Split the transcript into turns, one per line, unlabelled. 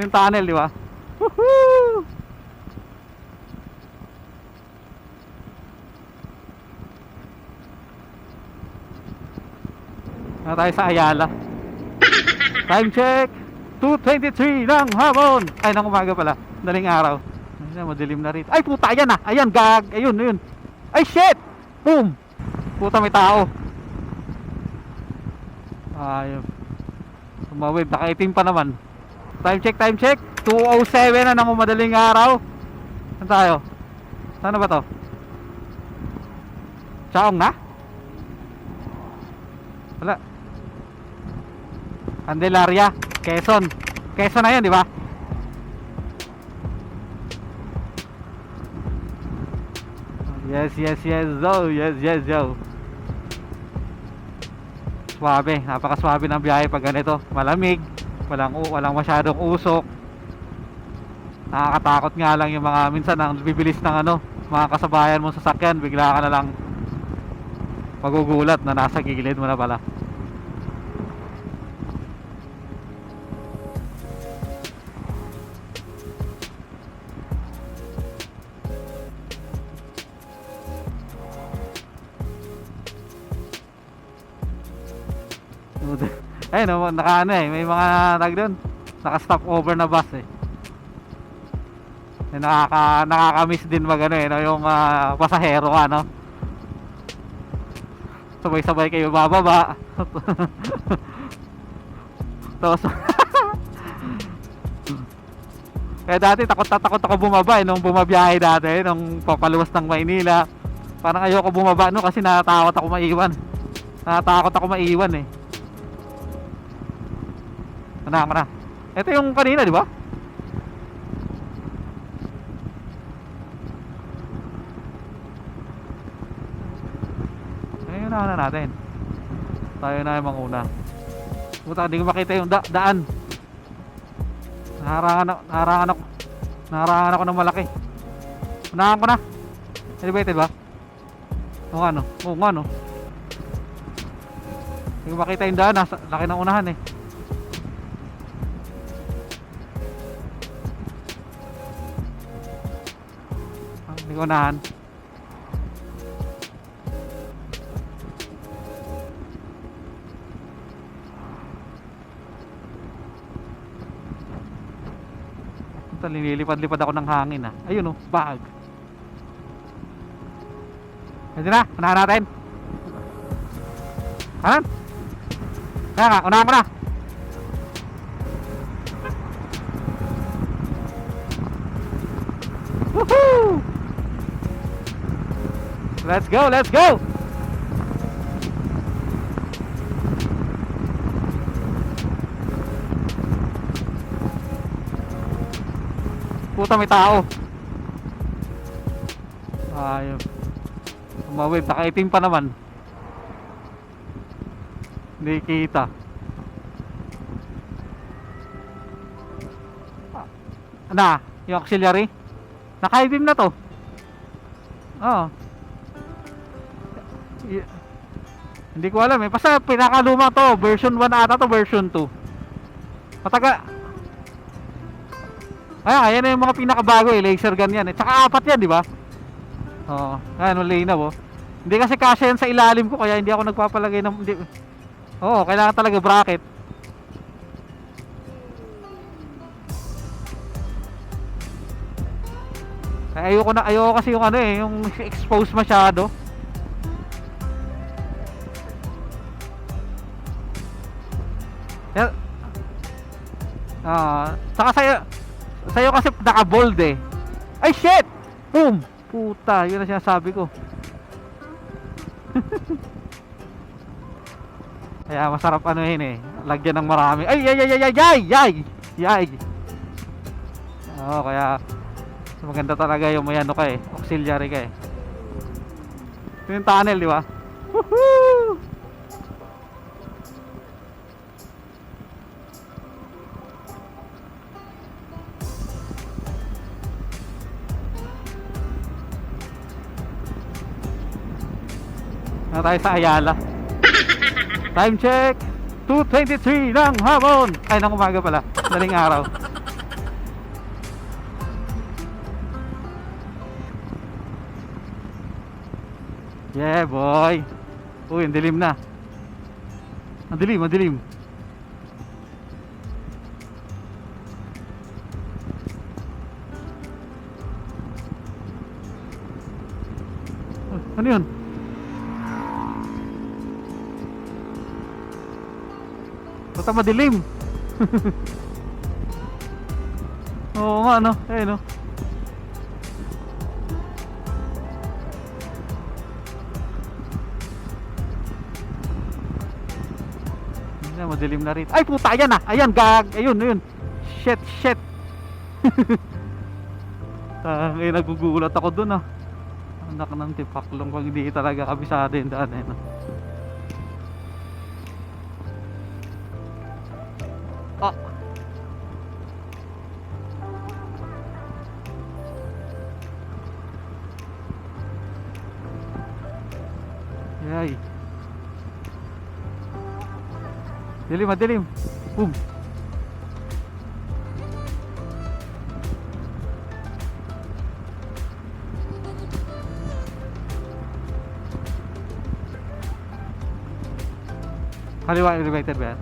Yung tunnel, di ba? Woohoo! Na tayo sa Ayala. Time check! 2.23 ng hapon! Ay, ng umaga pala. Daling araw. Ay, madilim na rito. Ay, puta, ayan ah! Ayan, gag! Ayun, ayun. Ay, shit! Boom! Puta, may tao. Ayun. Tumawid, nakaitim pa naman. Time check, time check. 2.07 na ng madaling araw. Saan tayo? Saan ba to? Chaong na? Wala. Candelaria, Quezon. Quezon na yan, di ba? Yes, yes, yes, zo. Yes, yes, yo. Swabe, napakaswabe ng biyahe pag ganito. Malamig, walang walang masyadong usok. Nakakatakot nga lang yung mga minsan ang bibilis ng ano, mga kasabayan mo sa sakyan, bigla ka na lang magugulat na nasa gilid mo na pala. Ayun, no, naka ano eh, may mga tag doon. Naka stop over na bus eh. Eh, nakaka nakaka-miss din mag ano eh, no, yung ah, pasahero ka, no. Sabay-sabay kayo bababa. Tapos Kaya dati takot na takot ako bumaba eh, nung bumabiyahe dati, nung papaluwas ng Maynila. Parang ayoko bumaba no kasi natatakot ako maiwan. Natatakot ako maiwan eh. Ano na, na. Ito yung kanina, di ba? Ayun na na natin. Tayo na yung manguna. Puta, hindi ko makita yung da daan. Naharangan ako, naharangan ako. Naharangan ako ng malaki. Unahan ko na. Elevated ba? Oo nga no. Oo nga no. Hindi ko makita yung daan. Nasa, laki ng unahan eh. Hindi ko unahan. Linilipad-lipad ako ng hangin ah. Ayun oh, bag. Pwede na, unahan natin. Kanan. Kaya nga, unahan ko na. Let's go, let's go! Puta may tao. Ayun. Tumawid, nakaitim pa naman. Hindi kita. Na, yung auxiliary? Nakaitim na to. Oo. Y- Hindi ko alam eh. Basta pinakaluma to. Version 1 ata to, version 2. Mataga. Kaya, ayan na yung mga pinakabago eh. Laser gun yan eh. Tsaka apat yan, di ba? Oo. Ayan, malinaw oh. Hindi kasi kasya yan sa ilalim ko. Kaya hindi ako nagpapalagay ng... Hindi, Oo, kailangan talaga bracket. Ay, ayoko na, ayoko kasi yung ano eh, yung expose masyado. Ah, saka sa'yo, sa'yo kasi naka-bold eh. Ay shit! Boom! Puta, yun ang sinasabi ko. Kaya masarap ano yun eh. Lagyan ng marami. Ay, ay, ay, ay, ay, ay, ay, ay. Oo, kaya maganda talaga yung may ano ka eh. Auxiliary ka eh. Ito yung tunnel, di ba? Woohoo! na tayo sa Ayala. Time check! 2.23 ng hapon! Ay, ng umaga pala. Daling araw. Yeah, boy! Uy, ang dilim na. Ang dilim, ang dilim. Ano yun? Basta madilim. Oo nga, no? Eh, no? Na, madilim na rin. Ay, puta, ayan na! Ayan, gag! Ayun, ayun. Shit, shit. Tangay, nagugulat ako dun, ah. Anak ng tipaklong kung hindi talaga kabisado yung daan, eh, no? Yay. Dilim, madilim. Boom. Kaliwa elevator ba yan?